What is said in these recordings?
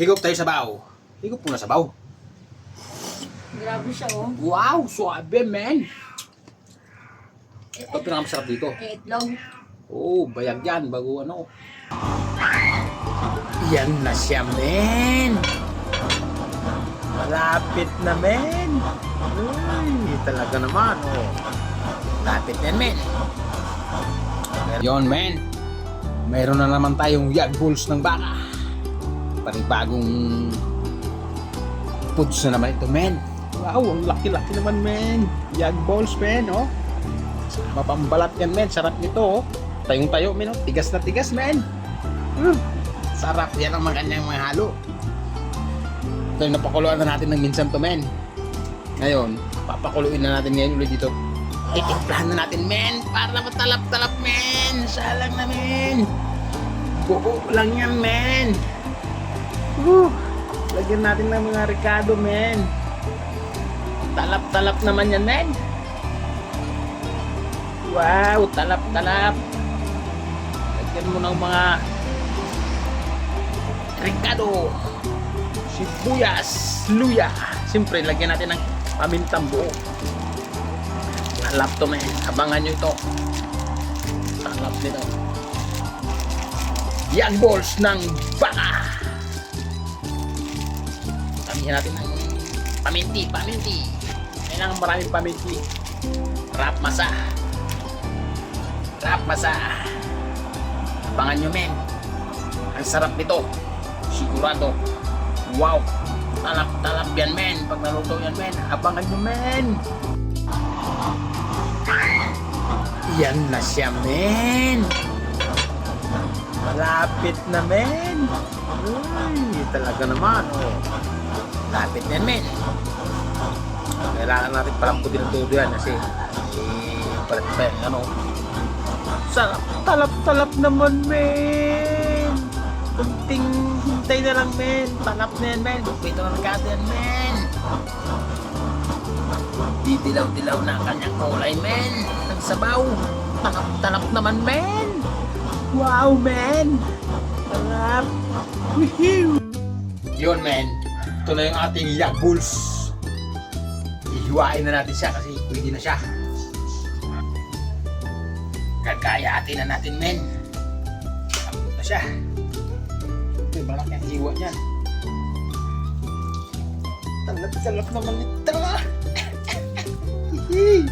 Higop tayo sa baw. Higop muna sa baw. Grabe siya, oh. Wow, suabe, man. Ito pinakamasarap dito. Eh, itlog. Oh, bayag yan bago ano. Yan na siya, men. Malapit na, men. Uy, talaga naman, oh. Lapit yan, men. Yon, men. Mayroon na naman tayong yag balls ng baka. Panibagong foods na naman ito, men. Wow, ang laki-laki naman, men. Yag balls, men, oh. Mapambalat yan, men. Sarap nito, oh. Tayong tayo, men. oh. Tigas na tigas, men. Mm. Sarap yan ang mga kanyang mga halo. Ito yung napakuluan na natin ng minsan to, men. Ngayon, papakuluin na natin ngayon ulit dito. Titimplahan na natin, men. Para matalap-talap, men. Salang na, men. Buo lang yan, men. Woo. Lagyan natin ng mga Ricardo, men. Talap-talap naman yan, men. Wow, talap-talap. Lagyan mo ng mga Ricardo. Sibuyas, luya. Siyempre, lagyan natin ng pamintang buo. Talap to, men. Abangan nyo ito. Talap nito. Yan balls ng baka. Natin ng paminti, paminti. Kailangan maraming paminti. Rap masa. Rap masa. Abangan nyo, men. Ang sarap nito. Sigurado. Wow. Talap-talap yan, men. Pag naluto yan, men. Abangan nyo, men. Yan na siya, men. Malapit na, men. Uy, talaga naman, oh. Lapit na men. Kailangan natin palamputin ng todo yan kasi eh, palit pa yan, ano. Sarap, talap-talap naman, men. Kunting hintay na lang, men. Talap na yan, men. Ito na nagkata yan, men. Didilaw-dilaw na ang kanyang kulay, men. Nagsabaw. Talap-talap naman, men. Wow, men. Talap. Woohoo. Yun, men. Ito na yung ating yak bulls. Ihiwain na natin siya kasi pwede na siya. Gagayatin na natin, men. Abot na siya. Ito, malaki ang hiwa niyan. Talap-talap naman nito. Hihi.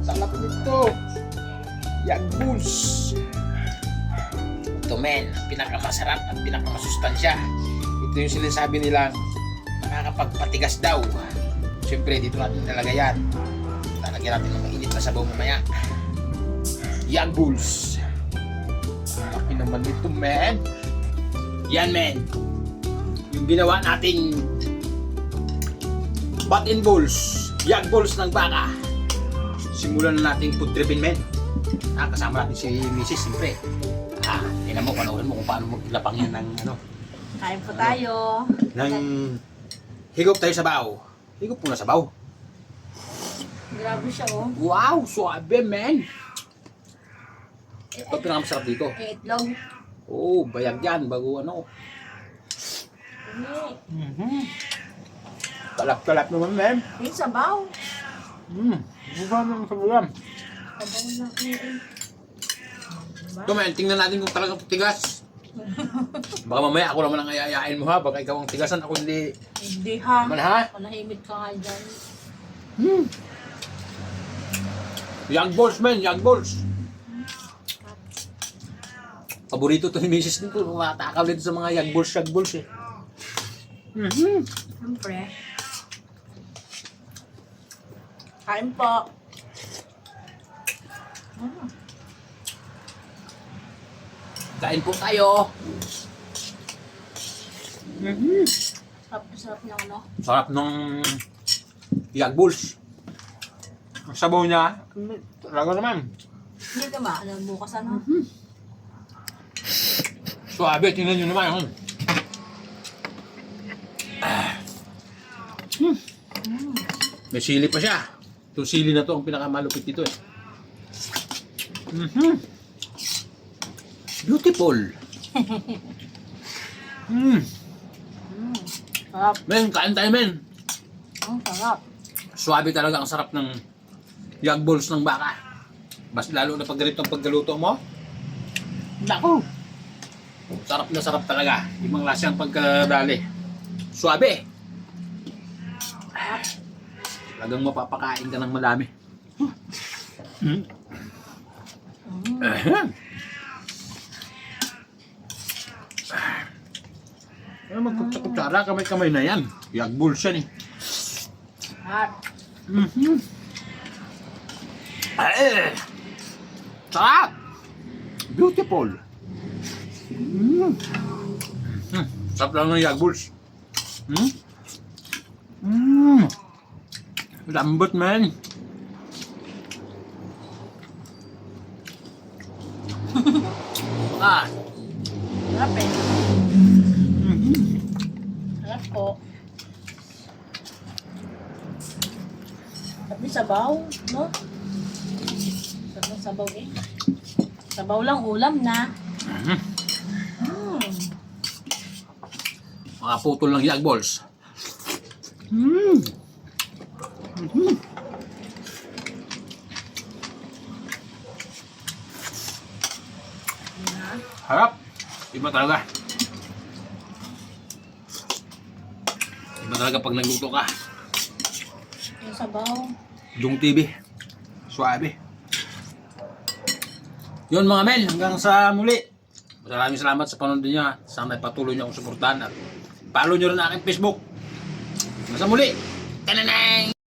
Salap nito. Yak bulls. Men. Ang pinakamasarap at pinakamasustansya. Ito yung sinasabi nilang nakakapagpatigas daw. Siyempre, dito natin talaga yan. Lalagyan natin ng mainit na sabaw mamaya. Young Bulls. Laki naman nito, men. Yan, men. Yung ginawa nating Bat in Bulls. Young Bulls ng baka. Simulan na nating food tripin, men. Ah, kasama natin si Mrs. Siyempre. Ah, tingnan mo, panoorin mo kung paano maglapang yan ng ano, Kain po tayo. ng higop tayo sa baw. Higop muna sa baw. Grabe siya, oh. Wow, suabe, men. Eh, Ito pinakamasarap dito. eh, itlog. Oh, bayag yan bago ano. Hindi. Mhm. Talap-talap naman, men. Yung sabaw. Hmm, buka ng sabuyan. Sabaw na eh. Ito, men, tingnan natin kung talagang tigas. Baka mamaya ako naman ang ayayain mo ha. Baka ikaw ang tigasan, ako hindi. Hindi ha. Man ha? Manahimik ka nga dyan. Hmm. Young balls, men. Young balls. Paborito to ni Mrs. nito. Matakaw dito sa mga young balls, young balls eh. Mhm. Siyempre. Kain po. Mm. Kain po tayo. Mhm. Sarap na sarap ng ano. Sarap nung young balls. Ang sabaw niya, talaga naman. Hindi ka ba? Alam bukas ano? Suabe, tingnan nyo naman. Hmm. Ah. Hmm. May sili pa siya. Itong sili na to ang pinakamalupit dito eh. Mhm. Beautiful. mm. Sarap. Men, kain tayo men. Ang sarap. Swabe talaga ang sarap ng yag balls ng baka. Mas lalo na pag ganito ang pagkaluto mo. Naku! Sarap na sarap talaga. Ibang lasa ang pagkadali. Swabe! Talagang mapapakain ka ng madami. Hmm. Mm. Ano magkutsara kamay-kamay na yan. Yag balls yan eh. Sarap. Mhm. Ay! Sarap! Beautiful! Mm. Mm. Sarap lang ng yagbuls. Mm. Mm. Lambot man. ah. Sarap eh. Mhm. Po. Pati sabaw, no? Ng sabaw eh. Sabaw lang, ulam na. Mhm. Mm. Mga putol ng yagballs. Mm. Mhm. Harap. Iba talaga. Iba talaga pag nagluto ka. Yung sabaw. Yung TV. Suabe. Yun mga men, hanggang sa muli. Maraming salamat sa panonood niyo. Sana patuloy niyo akong suportahan at follow niyo rin aking Facebook. Hanggang sa muli. Tananay!